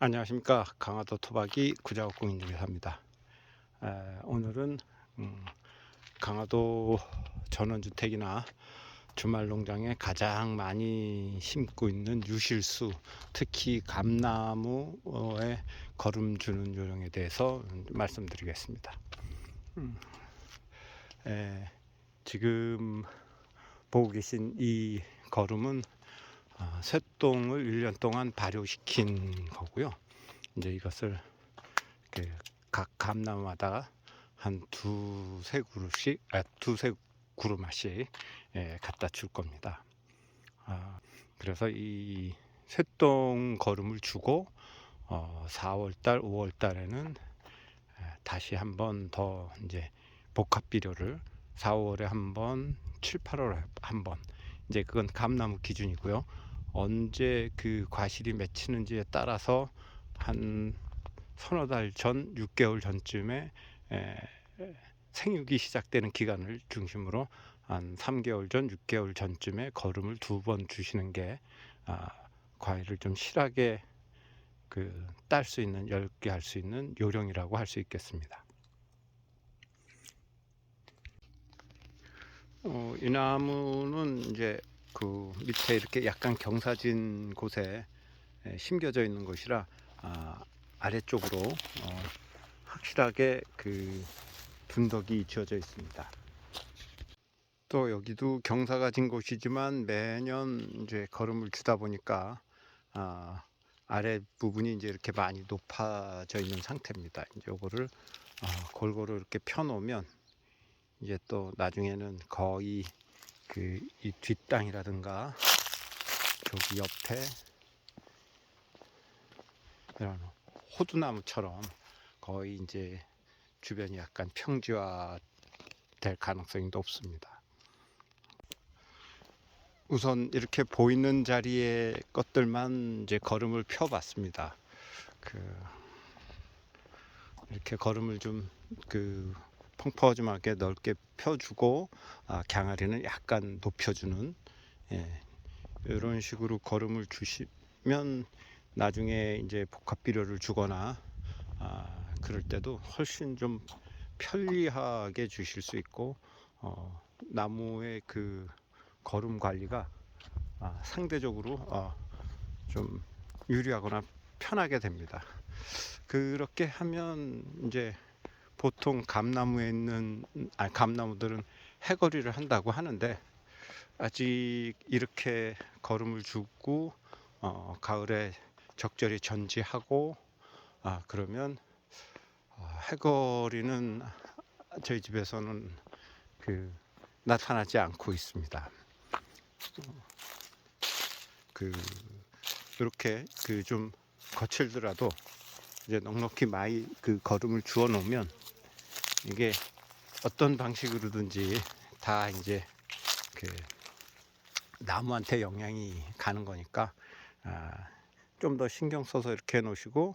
안녕하십니까. 강화도 토박이 에, 오늘은 음, 강화도 전원주택이나 주말농장에 가장 많이 심고 있는 유실수 특히 감나무에 거름 주는 요령에 대해서 말씀드리겠습니다. 음, 에, 지금 보고 계신 이 거름은 아, 쇠똥을 1년 동안 발효시킨 거고요. 이제 이것을 이렇게 각 감나무마다 한 두세 그루씩, 아, 두세 그루마씩 예, 갖다 줄 겁니다. 아, 그래서 이 쇠똥 거름을 주고 어, 4월달, 5월달에는 다시 한 번 더 이제 복합 비료를 4월에 한 번, 7, 8월에 한 번. 이제 그건 감나무 기준이고요. 언제 그 과실이 맺히는지에 따라서 한 서너 달 전, 6개월 전쯤에 에, 생육이 시작되는 기간을 중심으로 한 3개월 전, 6개월 전쯤에 거름을 두 번 주시는 게 아, 과일을 좀 실하게 그 딸 수 있는 넓게 할 수 있는 요령이라고 할 수 있겠습니다. 어, 이 나무는 이제 그 밑에 이렇게 약간 경사진 곳에 에, 심겨져 있는 곳이라 아, 아래쪽으로 어, 확실하게 그 둔덕이 지어져 있습니다. 또 여기도 경사가 진 곳이지만 매년 이제 걸음을 주다 보니까 아, 아래 부분이 이제 이렇게 많이 높아져 있는 상태입니다. 이제 요거를 아, 골고루 이렇게 펴놓으면 이제 또 나중에는 거의 그 이 뒷땅이라든가 저기 옆에 이런 호두나무처럼 거의 이제 주변이 약간 평지화 될 가능성이 높습니다. 우선 이렇게 보이는 자리에 것들만 이제 걸음을 펴봤습니다. 그 이렇게 걸음을 좀 그 펑퍼짐하게 넓게 펴주고 아, 갱아리는 약간 높여주는 예, 이런 식으로 걸음을 주시면 나중에 이제 복합 비료를 주거나 아, 그럴 때도 훨씬 좀 편리하게 주실 수 있고 어, 나무의 그 걸음 관리가 아, 상대적으로 어, 좀 유리하거나 편하게 됩니다. 그렇게 하면 이제 보통 감나무에 있는 아 감나무들은 해거리를 한다고 하는데 아직 이렇게 걸음을 주고 어, 가을에 적절히 전지하고 아 그러면 어, 해거리는 저희 집에서는 그 나타나지 않고 있습니다. 그 이렇게 그 좀 거칠더라도 이제 넉넉히 많이 그 걸음을 주어 놓으면 이게 어떤 방식으로든지 다 이제 그 나무한테 영향이 가는 거니까 아, 좀 더 신경 써서 이렇게 해 놓으시고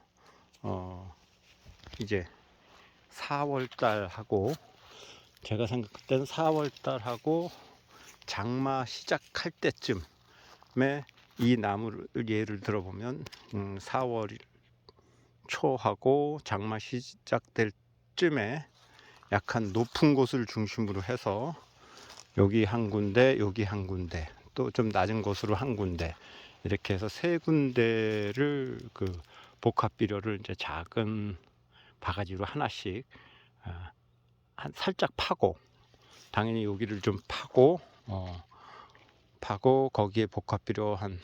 어 이제 4월 달 하고 제가 생각할 때는 4월 달 하고 장마 시작할 때쯤에 이 나무를 예를 들어보면 음, 4월 초하고 장마 시작될 쯤에 약간 높은 곳을 중심으로 해서 여기 한 군데, 여기 한 군데, 또 좀 낮은 곳으로 한 군데 이렇게 해서 세 군데를 그 복합 비료를 이제 작은 바가지로 하나씩 아, 한 살짝 파고 당연히 여기를 좀 파고 어, 파고 거기에 복합 비료 한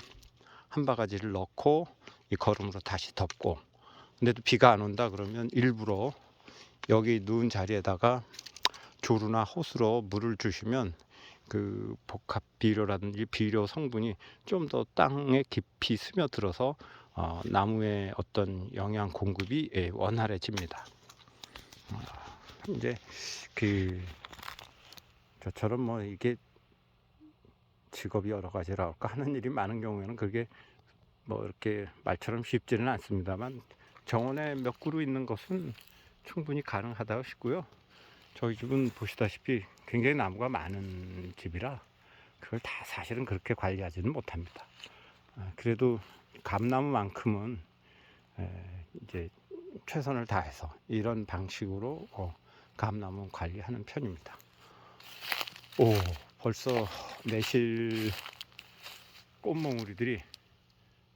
한 바가지를 넣고 이 거름으로 다시 덮고 근데도 비가 안 온다 그러면 일부러 여기 누운 자리에다가 조루나 호스로 물을 주시면 그 복합 비료라든지 비료 성분이 좀 더 땅에 깊이 스며들어서 어, 나무의 어떤 영양 공급이 예, 원활해집니다. 어, 이제 그 저처럼 뭐 이게 직업이 여러 가지라 할까 하는 일이 많은 경우에는 그게 뭐 이렇게 말처럼 쉽지는 않습니다만 정원에 몇 그루 있는 것은 충분히 가능하다고 싶고요. 저희 집은 보시다시피 굉장히 나무가 많은 집이라 그걸 다 사실은 그렇게 관리하지는 못합니다. 아, 그래도 감나무만큼은 에, 이제 최선을 다해서 이런 방식으로 어, 감나무 관리하는 편입니다. 오, 벌써 매실 꽃몽우리들이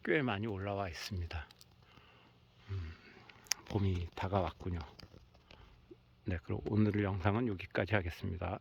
꽤 많이 올라와 있습니다. 음, 봄이 다가왔군요. 네, 그럼 오늘 영상은 여기까지 하겠습니다.